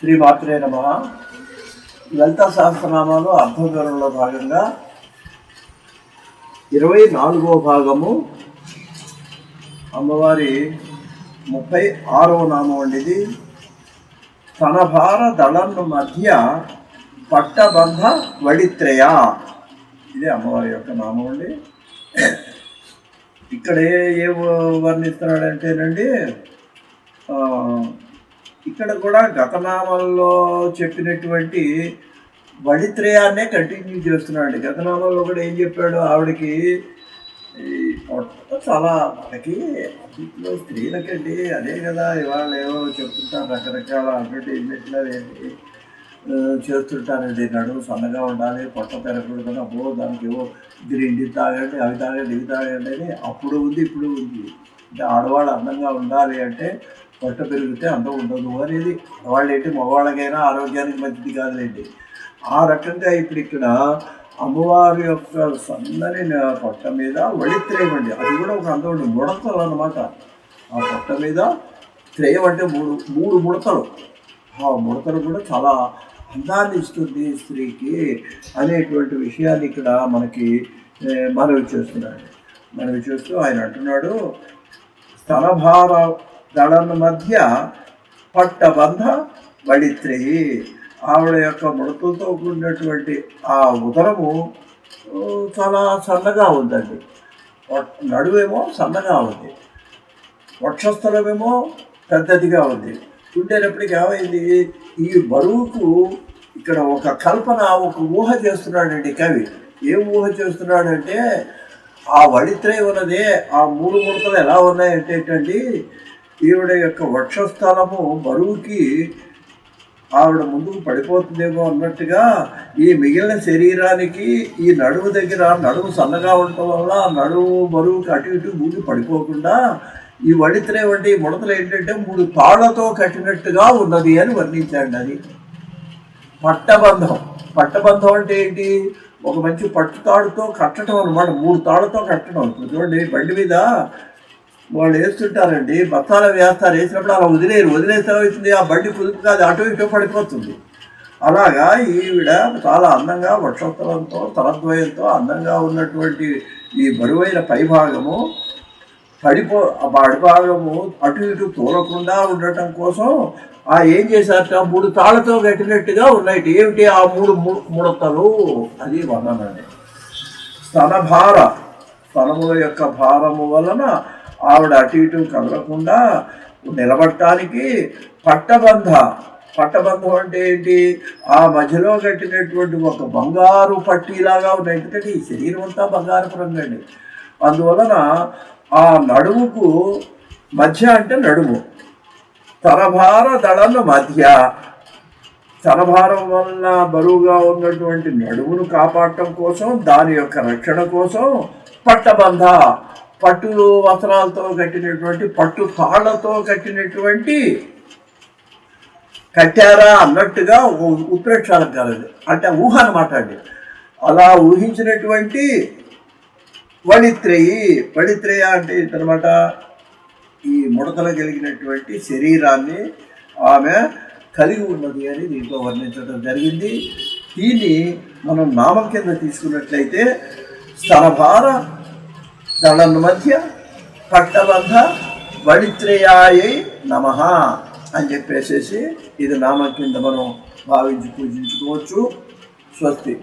శ్రీ మాత్రే నమ. లలిత సహస్రనామాలు అర్థ భాగంగా ఇరవై నాలుగో భాగము అమ్మవారి ముప్పై ఆరవ నామం అండి ఇది తన భార దళన్ను మధ్య పట్టబంధ వడిత్రయ. ఇది అమ్మవారి యొక్క నామం అండి. ఇక్కడ ఏ ఏ వర్ణిస్తున్నాడంటేనండి ఇక్కడ కూడా గతనామంలో చెప్పినటువంటి వడిత్రయాన్నే కంటిన్యూ చేస్తున్నాడు గతనామంలో కూడా ఏం చెప్పాడు? ఆవిడకి ఈ చాలా మనకి అప్పట్లో స్త్రీలకండి. అదే కదా ఇవాళ ఏవో చెప్తుంటారు రకరకాల అడ్వర్టైజ్మెంట్లు అవేంటి ఆ, చేస్తుంటారండి. నడుము సన్నగా ఉండాలి పొట్ట పెరగకూడదు అబ్బో దానికి ఏవో గ్రీన్ తాగండి అవి తాగండి ఇవి తాగండి అని అప్పుడు ఉంది ఇప్పుడు ఉంది. అంటే ఆడవాళ్ళు అందంగా ఉండాలి అంటే పొట్ట పెరిగితే అందం ఉండదు. అనేది వాళ్ళేంటి? మగవాళ్ళకైనా ఆరోగ్యానికి మంచిది కాదులేండి. ఆ రకంగా ఇప్పుడు ఇక్కడ అమ్మవారి యొక్క సన్నని పొట్ట మీద వడిత్రయం అది కూడా ఒక అందం ఉంటుంది ముడతలు అన్నమాట. ఆ పొట్ట మీద త్రేయం అంటే మూడు మూడు ముడతలు. ఆ ముడతలు కూడా చాలా అందాన్ని ఇస్తుంది స్త్రీకి అనేటువంటి విషయాన్ని ఇక్కడ మనకి మనవి చేస్తున్నాడు. మనవి చేస్తూ ఆయన అంటున్నాడు స్తనభార దళన మధ్య పట్టబంధ బడిత్రి ఆవిడ యొక్క మృతులతో కూడినటువంటి ఆ ఉదరము చాలా సన్నగా ఉందండి. నడువేమో సన్నగా ఉంది. వక్షస్థలమేమో పెద్దదిగా ఉంది. ఉండేటప్పటికి ఏమైంది? ఈ బరువుకు ఇక్కడ ఒక కల్పన ఒక ఊహ చేస్తున్నాడండి కవి. ఏం ఊహ చేస్తున్నాడంటే ఆ వడిత్రై ఉన్నదే ఆ మూడు ముడతలు ఎలా ఉన్నాయంటే ఏంటండి ఈవిడ యొక్క వక్షస్థలము బరువుకి ఆవిడ ముందుకు పడిపోతుందేమో అన్నట్టుగా ఈ మిగిలిన శరీరానికి ఈ నడుము దగ్గర నడుము సన్నగా ఉండటం వల్ల నడుము బరువుకి అటు ఇటు ముందు పడిపోకుండా ఈ వడిత్రే వంటి ఈ ముడతలు ఏంటంటే మూడు తాళ్ళతో కట్టినట్టుగా ఉన్నది అని వర్ణించండి అది. పట్టబంధం. పట్టబంధం అంటే ఏంటి? ఒక మంచి పట్టు తాడుతో కట్టడం అనమాట మూడు తాళ్ళతో కట్టడం. చూడండి బండి మీద వాళ్ళు వేస్తుంటారండి బత్తాల వేస్తారు వేసినప్పుడు అలా వదిలేరు వదిలేస్తే అవుతుంది ఆ బండి కుదుపు కాదు అటు ఇటు పడిపోతుంది. అలాగా ఈవిడ చాలా అందంగా వర్షోత్తరంతో తలద్వయంతో అందంగా ఉన్నటువంటి ఈ బరువైన పైభాగము పడిపో ఆ అడిభాగము అటు ఇటు తోలకుండా ఉండటం కోసం ఆ ఏం చేశారట? మూడు తాళ్ళతో కట్టినట్టుగా ఉన్నాయి. ఏమిటి ఆ మూడు ముడతలు అది స్థల భార స్తనముల యొక్క భారము వలన ఆవిడ అటు ఇటు కదలకుండా నిలబడటానికి పట్టబంధ. పట్టబంధం అంటే ఏంటి? ఆ మధ్యలో కట్టినటువంటి ఒక బంగారు పట్టీలాగా ఉన్నాయి ఎందుకంటే ఈ శరీరం అంతా బంగారపు రంగండి అండి. అందువలన ఆ నడుముకు మధ్య అంటే నడుము. తరభార దళను మధ్య. తరభారం వలన బరువుగా ఉన్నటువంటి నడుమును కాపాడటం కోసం దాని యొక్క రక్షణ కోసం పట్టబంధ. పట్టు వస్త్రాలతో కట్టినటువంటి పట్టు తాళ్ళతో కట్టినటువంటి కట్టారా అన్నట్టుగా ఉత్ప్రేక్షాలకు కలదు. అంటే ఊహ అనమాట అండి అలా ఊహించినటువంటి వణిత్రేయి వడిత్రేయ అంటే ఏంటనమాట ఈ ముడతలు కలిగినటువంటి శరీరాన్ని ఆమె కలిగి ఉన్నది అని దీంట్లో వర్ణించడం జరిగింది. దీన్ని మనం నామం కింద తీసుకున్నట్లయితే స్తనభార దళన మధ్య పట్టబంధ వడిత్రేయాయే నమ అని చెప్పేసేసి ఇది నామం కింద మనం భావించి పూజించుకోవచ్చు. స్వస్తి.